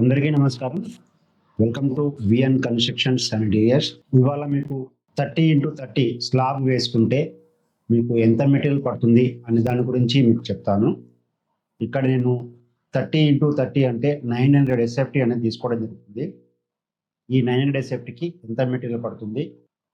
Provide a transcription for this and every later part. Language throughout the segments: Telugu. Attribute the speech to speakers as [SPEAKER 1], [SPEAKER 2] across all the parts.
[SPEAKER 1] అందరికీ నమస్కారం. Welcome to VN constructions and years ఇవాళ మీకు థర్టీ ఇంటూ థర్టీ స్లాబ్ వేసుకుంటే మీకు ఎంత మెటీరియల్ పడుతుంది అనే దాని గురించి మీకు చెప్తాను. ఇక్కడ నేను థర్టీ ఇంటూ థర్టీ అంటే నైన్ హండ్రెడ్ ఎస్ఎఫ్టీ అనేది తీసుకోవడం జరుగుతుంది. ఈ నైన్ హండ్రెడ్ ఎస్ఎఫ్టీకి ఎంత మెటీరియల్ పడుతుంది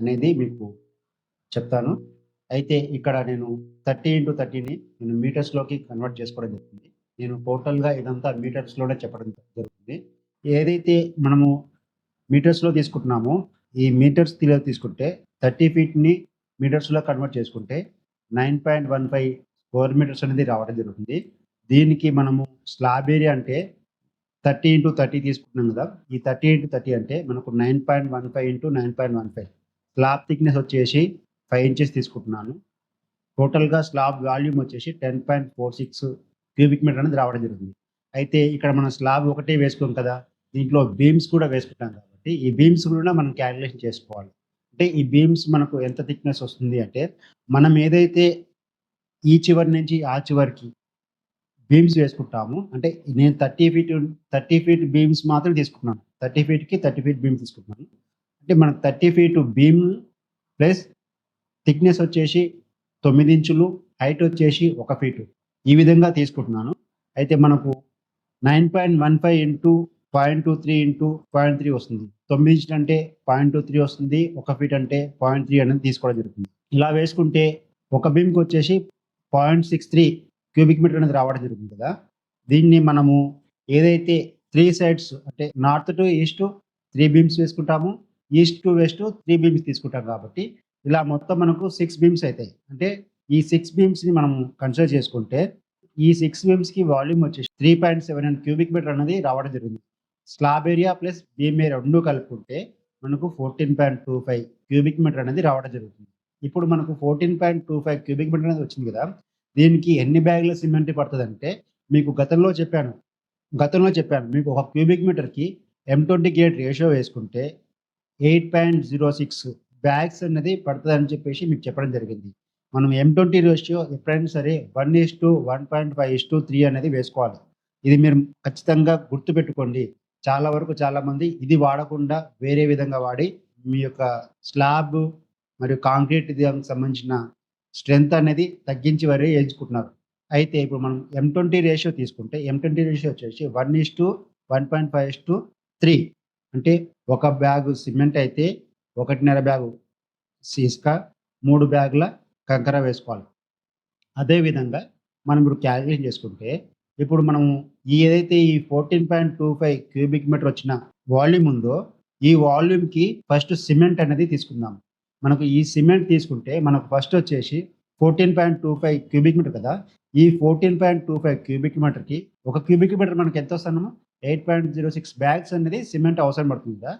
[SPEAKER 1] అనేది మీకు చెప్తాను. అయితే ఇక్కడ నేను థర్టీ ఇంటూ థర్టీని నేను మీటర్స్లోకి కన్వర్ట్ చేసుకోవడం జరుగుతుంది. నేను టోటల్గా ఇదంతా మీటర్స్లోనే చెప్పడం జరుగుతుంది. ఏదైతే మనము మీటర్స్లో తీసుకుంటున్నామో ఈ మీటర్స్ తీలో తీసుకుంటే థర్టీ ఫీట్ని మీటర్స్లో కన్వర్ట్ చేసుకుంటే nine point one five square metres అనేది రావడం జరుగుతుంది. దీనికి మనము స్లాబ్ ఏరియా అంటే థర్టీ ఇంటూ థర్టీ తీసుకుంటున్నాం కదా. ఈ థర్టీ ఇంటూ థర్టీ అంటే మనకు nine point one five into nine point one five slab thickness వచ్చేసి ఫైవ్ ఇంచెస్ తీసుకుంటున్నాను. టోటల్గా స్లాబ్ వాల్యూమ్ వచ్చేసి ten point four six cubic metre అనేది రావడం జరుగుతుంది. అయితే ఇక్కడ మనం స్లాబ్ ఒకటే వేసుకోం కదా దీంట్లో బీమ్స్ కూడా వేసుకుంటాం కాబట్టి ఈ బీమ్స్ కూడా మనం క్యాలిక్యులేషన్ చేసుకోవాలి. అంటే ఈ బీమ్స్ మనకు ఎంత థిక్నెస్ వస్తుంది అంటే మనం ఏదైతే ఈ చివరి నుంచి ఆ చివరికి బీమ్స్ వేసుకుంటాము అంటే నేను thirty feet thirty feet beams మాత్రం తీసుకున్నాను. థర్టీ ఫీట్కి థర్టీ ఫీట్ బీమ్ తీసుకుంటున్నాను అంటే మనకు thirty feet beam plus thickness వచ్చేసి తొమ్మిది ఇంచులు హైట్ వచ్చేసి ఒక ఫీటు. ఈ విధంగా తీసుకుంటున్నాను. అయితే మనకు nine point one five into point two three into point three వస్తుంది. తొమ్మిది ఇంచులు అంటే పాయింట్ టూ త్రీ వస్తుంది ఒక ఫీట్ అంటే పాయింట్ త్రీ అనేది తీసుకోవడం జరుగుతుంది. ఇలా వేసుకుంటే ఒక బీమ్కి వచ్చేసి point six three cubic metre అనేది రావడం జరుగుతుంది కదా. దీన్ని మనము ఏదైతే త్రీ సైడ్స్ అంటే north to east three beams వేసుకుంటాము east to west three beams తీసుకుంటాం కాబట్టి ఇలా మొత్తం మనకు సిక్స్ బీమ్స్ అవుతాయి. అంటే ఈ సిక్స్ బీమ్స్ని మనం కన్సిడర్ చేసుకుంటే ఈ సిక్స్ బీమ్స్కి వాల్యూమ్ వచ్చేసి three point seven and cubic metre అనేది రావడం జరిగింది. Slab area plus beam area రెండు కలుపుకుంటే మనకు fourteen point two five cubic metre అనేది రావడం జరుగుతుంది. ఇప్పుడు మనకు fourteen point two five cubic metre అనేది వచ్చింది కదా దీనికి ఎన్ని బ్యాగుల సిమెంట్ పడుతుంది అంటే మీకు గతంలో చెప్పాను. గతంలో చెప్పాను మీకు ఒక క్యూబిక్ మీటర్కి ఎం ట్వంటీ గేట్ రేషియో వేసుకుంటే eight point zero six bags అనేది పడుతుందని చెప్పేసి మీకు చెప్పడం జరిగింది. మనం ఎం ట్వంటీ రేషియో ఎప్పుడైనా సరే one is to one point five is to three అనేది వేసుకోవాలి. ఇది మీరు ఖచ్చితంగా గుర్తుపెట్టుకోండి. చాలా వరకు చాలామంది ఇది వాడకుండా వేరే విధంగా వాడి మీ యొక్క స్లాబ్ మరియు కాంక్రీట్ దానికి సంబంధించిన స్ట్రెంగ్త్ అనేది తగ్గించి వరే వేయించుకుంటున్నారు అయితే ఇప్పుడు మనం ఎం ట్వంటీ రేషియో తీసుకుంటే ఎం ట్వంటీ రేషియో వచ్చేసి one is to one point five is to three అంటే ఒక బ్యాగు సిమెంట్ అయితే ఒకటిన్నర బ్యాగు ఇసుక మూడు బ్యాగుల కంకర వేసుకోవాలి. అదేవిధంగా మనం ఇప్పుడు క్యాలిక్యులేషన్ చేసుకుంటే ఇప్పుడు మనము ఏదైతే ఈ fourteen point two five cubic metre వచ్చిన వాల్యూమ్ ఉందో ఈ వాల్యూమ్కి ఫస్ట్ సిమెంట్ అనేది తీసుకుందాం. మనకు ఈ సిమెంట్ తీసుకుంటే మనకు ఫస్ట్ వచ్చేసి fourteen point two five cubic metre కదా ఈ fourteen point two five cubic మీటర్కి ఒక క్యూబిక్ మీటర్ మనకి ఎంత వస్తున్నాము eight point zero six bags అనేది సిమెంట్ అవసరం పడుతుంది కదా.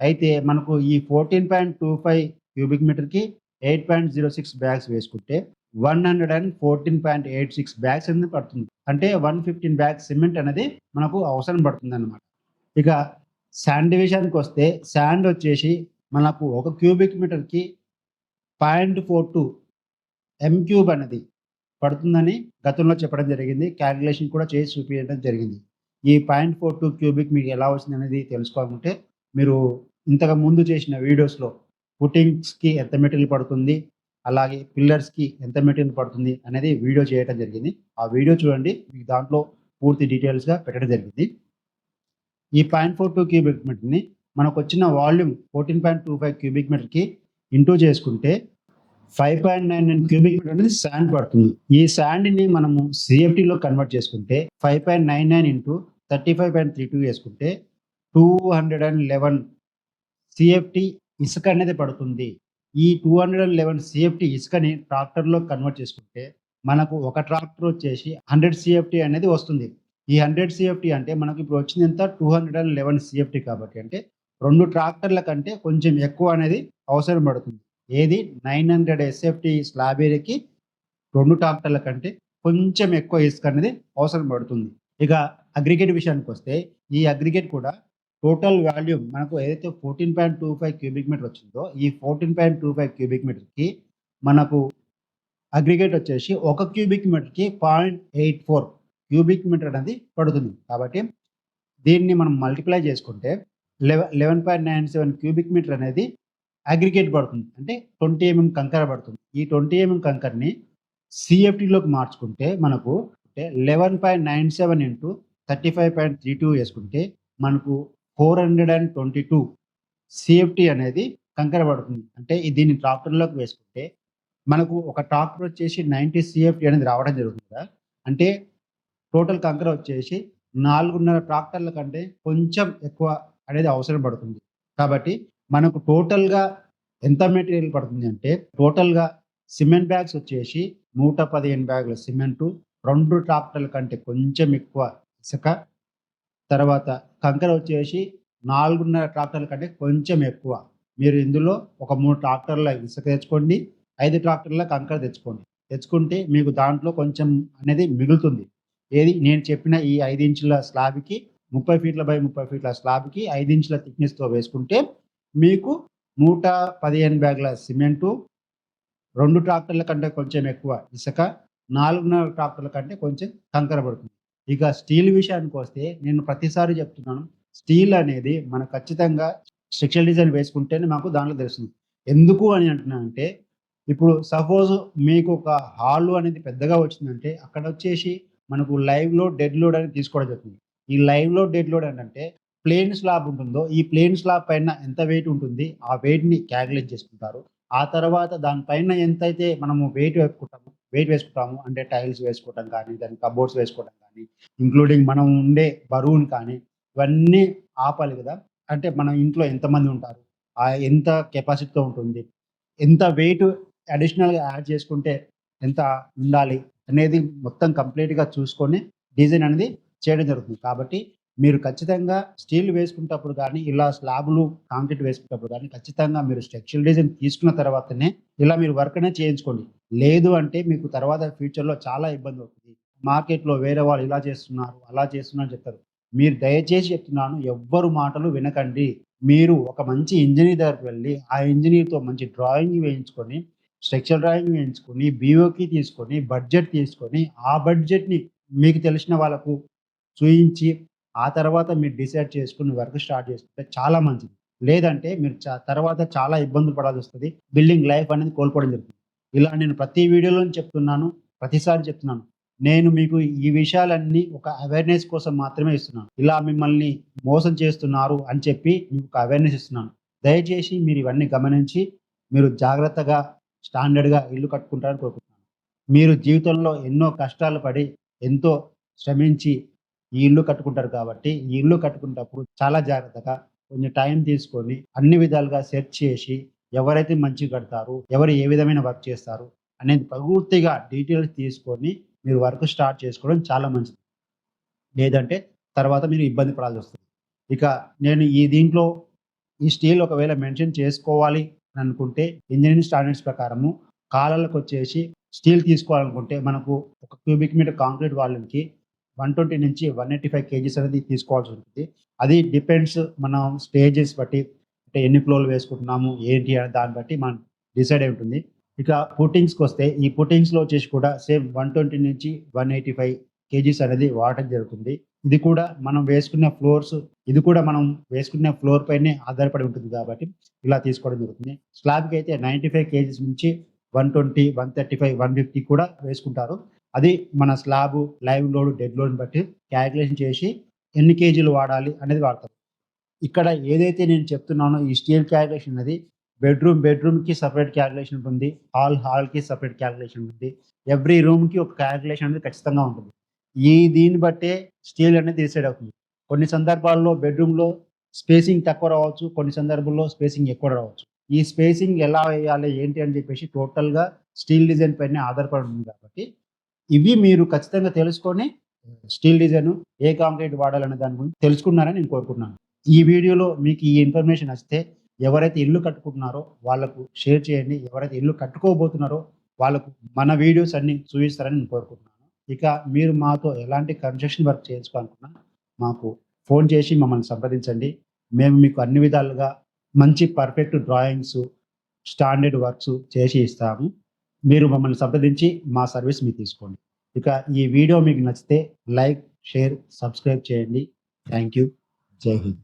[SPEAKER 1] అయితే మనకు ఈ fourteen point two five cubic మీటర్కి eight point zero six bags వేసుకుంటే one hundred and fourteen point eight six bags అనేది పడుతుంది? అంటే వన్ ఫిఫ్టీన్ బ్యాగ్స్ సిమెంట్ అనేది మనకు అవసరం పడుతుంది అనమాట ఇక శాండ్ డివిజన్కి వస్తే శాండ్ వచ్చేసి మనకు ఒక cubic మీటర్కి point four two M cube అనేది పడుతుందని గతంలో చెప్పడం జరిగింది. క్యాలిక్యులేషన్ కూడా చేసి చూపించడం జరిగింది. ఈ పాయింట్ ఫోర్ టూ క్యూబిక్ మీకు ఎలా వచ్చింది అనేది తెలుసుకోవాలంటే మీరు ఇంతకు ముందు చేసిన వీడియోస్లో ఫుటింగ్స్కి ఎంత మెటీరియల్ పడుతుంది అలాగే పిల్లర్స్కి ఎంత మెటీరియల్ పడుతుంది అనేది వీడియో చేయడం జరిగింది. ఆ వీడియో చూడండి మీకు దాంట్లో పూర్తి డీటెయిల్స్గా పెట్టడం జరిగింది. ఈ పాయింట్ ఫోర్ టూ క్యూబిక్ మీటర్ని మనకు వచ్చిన volume fourteen point two five cubic మీటర్కి into చేసుకుంటే five point nine nine cubic metre అనేది శాండ్ పడుతుంది. ఈ శాండ్ని మనము సిఎఫ్టీలో కన్వర్ట్ చేసుకుంటే five point nine nine into thirty five point three two వేసుకుంటే two hundred and eleven SFT ఇసుక అనేది పడుతుంది. ఈ two hundred and eleven SFT ఇసుకని ట్రాక్టర్లో కన్వర్ట్ చేసుకుంటే మనకు ఒక ట్రాక్టర్ వచ్చేసి హండ్రెడ్ సిఎఫ్టీ అనేది వస్తుంది. ఈ హండ్రెడ్ సిఎఫ్టీ అంటే మనకు ఇప్పుడు వచ్చింది ఎంత? Two hundred and eleven SFT కాబట్టి అంటే రెండు ట్రాక్టర్ల కంటే కొంచెం ఎక్కువ అనేది అవసరం పడుతుంది. ఏది? నైన్ హండ్రెడ్ ఎస్ఎఫ్టీ స్లాబ్ ఏరియాకి రెండు ట్రాక్టర్ల కంటే కొంచెం ఎక్కువ ఇసుక అనేది అవసరం పడుతుంది. ఇక అగ్రిగేట్ విషయానికి వస్తే ఈ అగ్రిగేట్ కూడా టోటల్ వాల్యూమ్ మనకు ఏదైతే fourteen point two five cubic metre వచ్చిందో ఈ fourteen point two five cubic మీటర్కి మనకు అగ్రిగేట్ వచ్చేసి ఒక cubic మీటర్కి point eight four cubic metre అనేది పడుతుంది. కాబట్టి దీన్ని మనం మల్టిప్లై చేసుకుంటే eleven eleven point nine seven cubic metre అనేది అగ్రిగేట్ పడుతుంది. అంటే ట్వంటీ ఎంఎం కంకర పడుతుంది. ఈ ట్వంటీ ఎంఎం కంకర్ని సిఎఫ్టీలోకి మార్చుకుంటే మనకు అంటే eleven point nine seven into thirty five point three two వేసుకుంటే మనకు four hundred and twenty two SFT అనేది కంకర పడుతుంది. అంటే దీన్ని ట్రాక్టర్లోకి వేసుకుంటే మనకు ఒక ట్రాక్టర్ వచ్చేసి నైంటీ సిఎఫ్టీ అనేది రావడం జరుగుతుంది కదా. అంటే టోటల్ కంకర వచ్చేసి నాలుగున్నర ట్రాక్టర్ల కంటే కొంచెం ఎక్కువ అనేది అవసరం పడుతుంది. కాబట్టి మనకు టోటల్గా ఎంత మెటీరియల్ పడుతుంది అంటే టోటల్గా సిమెంట్ బ్యాగ్స్ వచ్చేసి నూట పదిహేను బ్యాగుల సిమెంటు రెండు ట్రాక్టర్ల కంటే కొంచెం ఎక్కువ ఇసుక తర్వాత కంకర వచ్చేసి నాలుగున్నర ట్రాక్టర్ల కంటే కొంచెం ఎక్కువ. మీరు ఇందులో ఒక మూడు ట్రాక్టర్ల ఇసుక తెచ్చుకోండి ఐదు ట్రాక్టర్ల కంకర తెచ్చుకోండి. తెచ్చుకుంటే మీకు దాంట్లో కొంచెం అనేది మిగులుతుంది. ఏది నేను చెప్పిన ఈ ఐదు ఇంచుల స్లాబ్కి ముప్పై ఫీట్ల బై ముప్పై ఫీట్ల స్లాబ్కి ఐదు ఇంచుల థిక్నెస్తో వేసుకుంటే మీకు నూట పదిహేను బ్యాగుల సిమెంటు రెండు ట్రాక్టర్ల కంటే కొంచెం ఎక్కువ ఇసుక నాలుగున్నర ట్రాక్టర్ల కంటే కొంచెం కంకర పడుతుంది. ఇక స్టీల్ విషయానికి వస్తే నేను ప్రతిసారి చెప్తున్నాను స్టీల్ అనేది మన ఖచ్చితంగా స్ట్రక్చరల్ డిజైన్ వేసుకుంటేనే మాకు దాంట్లో తెలుస్తుంది. ఎందుకు అని అంటున్నానంటే ఇప్పుడు సపోజ్ మీకు ఒక హాల్ అనేది పెద్దగా వచ్చిందంటే అక్కడ వచ్చేసి మనకు లైవ్ లోడ్ డెడ్ లోడ్ అనేది తీసుకోవడం జరుగుతుంది. ఈ లైవ్ లోడ్ డెడ్ లోడ్ ఏంటంటే ప్లేన్ స్లాబ్ ఉంటుందో ఈ ప్లేన్ స్లాబ్ పైన ఎంత వెయిట్ ఉంటుంది ఆ వెయిట్ని క్యాలిక్యులేట్ చేసుకుంటారు. ఆ తర్వాత దానిపైన ఎంతైతే మనము వెయిట్ వేసుకుంటాము వెయిట్ వేసుకుంటాము అంటే టైల్స్ వేసుకోవటం కానీ దాని కబోర్డ్స్ వేసుకోవడం కానీ ఇంక్లూడింగ్ మనం ఉండే బరువుని కానీ ఇవన్నీ ఆపాలి కదా. అంటే మన ఇంట్లో ఎంతమంది ఉంటారు ఆ ఎంత కెపాసిటీతో ఉంటుంది ఎంత వెయిట్ అడిషనల్గా యాడ్ చేసుకుంటే ఎంత ఉండాలి అనేది మొత్తం కంప్లీట్గా చూసుకొని డిజైన్ అనేది చేయడం జరుగుతుంది. కాబట్టి మీరు ఖచ్చితంగా స్టీల్ వేసుకునేటప్పుడు కానీ ఇలా స్లాబ్లు కాంక్రీట్ వేసుకునేటప్పుడు కానీ ఖచ్చితంగా మీరు స్ట్రక్చరల్ డిజైన్ తీసుకున్న తర్వాతనే ఇలా మీరు వర్క్ అనేది చేయించుకోండి. లేదు అంటే మీకు తర్వాత ఫ్యూచర్లో చాలా ఇబ్బంది అవుతుంది. మార్కెట్లో వేరే వాళ్ళు ఇలా చేస్తున్నారు అలా చేస్తున్నారు చెప్తారు. మీరు దయచేసి చెప్తున్నాను ఎవ్వరు మాటలు వినకండి. మీరు ఒక మంచి ఇంజనీర్ దగ్గరికి వెళ్ళి ఆ ఇంజనీర్తో మంచి డ్రాయింగ్ వేయించుకొని స్ట్రక్చర్ డ్రాయింగ్ వేయించుకొని బీఓకి తీసుకొని బడ్జెట్ తీసుకొని ఆ బడ్జెట్ని మీకు తెలిసిన వాళ్ళకు చూయించి ఆ తర్వాత మీరు డిసైడ్ చేసుకుని వర్క్ స్టార్ట్ చేసుకుంటే చాలా మంచిది. లేదంటే మీరు తర్వాత చాలా ఇబ్బందులు పడాల్సి వస్తుంది. బిల్డింగ్ లైఫ్ అనేది కోల్పోవడం జరుగుతుంది. ఇలా నేను ప్రతి వీడియోలో చెప్తున్నాను ప్రతిసారి చెప్తున్నాను. నేను మీకు ఈ విషయాలన్నీ ఒక అవేర్నెస్ కోసం మాత్రమే ఇస్తున్నాను. ఇలా మిమ్మల్ని మోసం చేస్తున్నారు అని చెప్పి మీకు ఒక అవేర్నెస్ ఇస్తున్నాను. దయచేసి మీరు ఇవన్నీ గమనించి మీరు జాగ్రత్తగా స్టాండర్డ్గా ఇల్లు కట్టుకుంటారని కోరుకుంటున్నాను. మీరు జీవితంలో ఎన్నో కష్టాలు పడి ఎంతో శ్రమించి ఈ ఇల్లు కట్టుకుంటారు కాబట్టి ఈ ఇల్లు కట్టుకునేటప్పుడు చాలా జాగ్రత్తగా కొంచెం టైం తీసుకొని అన్ని విధాలుగా సెర్చ్ చేసి ఎవరైతే మంచి కడతారు ఎవరు ఏ విధమైన వర్క్ చేస్తారు అనేది పూర్తిగా డీటెయిల్స్ తీసుకొని మీరు వర్క్ స్టార్ట్ చేసుకోవడం చాలా మంచిది. లేదంటే తర్వాత మీరు ఇబ్బంది పడాల్సి వస్తుంది. ఇక నేను ఈ దీంట్లో ఈ స్టీల్ ఒకవేళ మెన్షన్ చేసుకోవాలి అని అనుకుంటే ఇంజనీరింగ్ స్టాండర్డ్స్ ప్రకారము కాలాలకు వచ్చేసి స్టీల్ తీసుకోవాలనుకుంటే మనకు ఒక క్యూబిక్ మీటర్ కాంక్రీట్ వాళ్ళకి వన్ ట్వంటీ నుంచి వన్ ఎయిటీ ఫైవ్ కేజీస్ అనేది తీసుకోవాల్సి ఉంటుంది. అది డిపెండ్స్ మనం స్టేజెస్ బట్టి అంటే ఎన్ని ఫ్లోర్లు వేసుకుంటున్నాము ఏంటి అని దాన్ని బట్టి మనం డిసైడ్ అయి ఉంటుంది. ఇక పుట్టింగ్స్కి వస్తే ఈ పుట్టింగ్స్లో వచ్చేసి కూడా సేమ్ వన్ ట్వంటీ నుంచి వన్ ఎయిటీ ఫైవ్ కేజీస్ అనేది వాడటం జరుగుతుంది. ఇది కూడా మనం వేసుకున్న ఫ్లోర్స్ ఇది కూడా మనం వేసుకున్న ఫ్లోర్ పైనే ఆధారపడి ఉంటుంది కాబట్టి ఇలా తీసుకోవడం జరుగుతుంది. స్లాబ్కి అయితే నైంటీ ఫైవ్ కేజీస్ నుంచి one twenty one thirty five one fifty కూడా వేసుకుంటారు. అది మన slab live load dead load బట్టి క్యాలిక్యులేషన్ చేసి ఎన్ని కేజీలు వాడాలి అనేది వాడతారు. ఇక్కడ ఏదైతే నేను చెప్తున్నానో ఈ స్టీల్ క్యాలిక్యులేషన్ అనేది బెడ్రూమ్ బెడ్రూమ్కి సపరేట్ క్యాలిక్యులేషన్ ఉంటుంది హాల్ హాల్కి సపరేట్ క్యాలిక్యులేషన్ ఉంటుంది. ఎవ్రీ రూమ్కి ఒక క్యాలిక్యులేషన్ అనేది ఖచ్చితంగా ఉంటుంది. ఈ దీన్ని బట్టే స్టీల్ అనేది డిసైడ్ అవుతుంది. కొన్ని సందర్భాల్లో బెడ్రూమ్లో స్పేసింగ్ తక్కువ రావచ్చు కొన్ని సందర్భాల్లో స్పేసింగ్ ఎక్కువ రావచ్చు. ఈ స్పేసింగ్ ఎలా వేయాలి ఏంటి అని చెప్పేసి టోటల్గా స్టీల్ డిజైన్ పైన ఆధారపడి ఉంది కాబట్టి ఇవి మీరు ఖచ్చితంగా తెలుసుకొని స్టీల్ డిజైన్ ఏ కాంక్రీట్ వాడాలనే దాని గురించి తెలుసుకున్నారని నేను కోరుకుంటున్నాను. ఈ వీడియోలో మీకు ఈ ఇన్ఫర్మేషన్ వస్తే ఎవరైతే ఇల్లు కట్టుకుంటున్నారో వాళ్ళకు షేర్ చేయండి. ఎవరైతే ఇల్లు కట్టుకోబోతున్నారో వాళ్ళకు మన వీడియోస్ అన్ని చూపిస్తారని నేను కోరుకుంటున్నాను. ఇక మీరు మాతో ఎలాంటి కన్స్ట్రక్షన్ వర్క్ చేయించుకోవాలనుకున్నా మాకు ఫోన్ చేసి మమ్మల్ని సంప్రదించండి. మేము మీకు అన్ని విధాలుగా మంచి పర్ఫెక్ట్ డ్రాయింగ్స్ స్టాండర్డ్ వర్క్స్ చేసి ఇస్తాము. మీరు మమ్మల్ని సంప్రదించి మా సర్వీస్ మీరు తీసుకోండి. ఇక ఈ వీడియో మీకు నచ్చితే లైక్ షేర్ సబ్స్క్రైబ్ చేయండి. Thank you. జై హింద్.